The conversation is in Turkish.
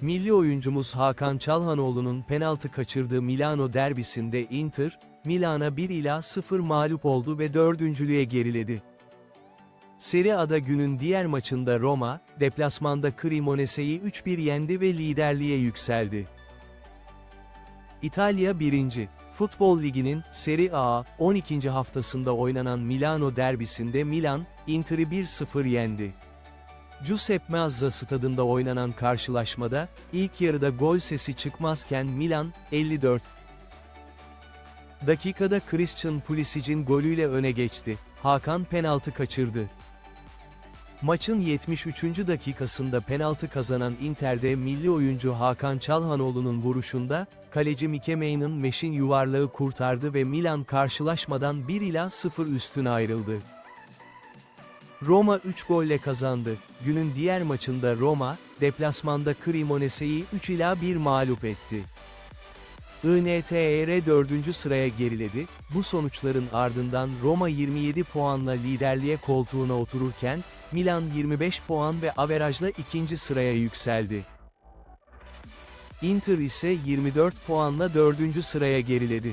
Milli oyuncumuz Hakan Çalhanoğlu'nun penaltı kaçırdığı Milano derbisinde Inter, Milan'a 1 ila 0 mağlup oldu ve dördüncülüğe geriledi. Serie A'da günün diğer maçında Roma, deplasmanda Cremonese'yi 3-1 yendi ve liderliğe yükseldi. İtalya 1. Futbol Ligi'nin Serie A 12. haftasında oynanan Milano derbisinde Milan, Inter'i 1-0 yendi. Giuseppe Meazza stadında oynanan karşılaşmada, ilk yarıda gol sesi çıkmazken Milan, 54 dakikada Christian Pulisic'in golüyle öne geçti. Hakan penaltı kaçırdı. Maçın 73. dakikasında penaltı kazanan Inter'de milli oyuncu Hakan Çalhanoğlu'nun vuruşunda, kaleci Mike Main'ın meşin yuvarlağı kurtardı ve Milan karşılaşmadan 1 ila 0 üstün ayrıldı. Roma 3 golle kazandı. Günün diğer maçında Roma, deplasmanda Cremonese'yi 3 ila 1 mağlup etti. INTR 4. sıraya geriledi, bu sonuçların ardından Roma 27 puanla liderliğe koltuğuna otururken, Milan 25 puan ve averajla ikinci sıraya yükseldi. Inter ise 24 puanla 4. sıraya geriledi.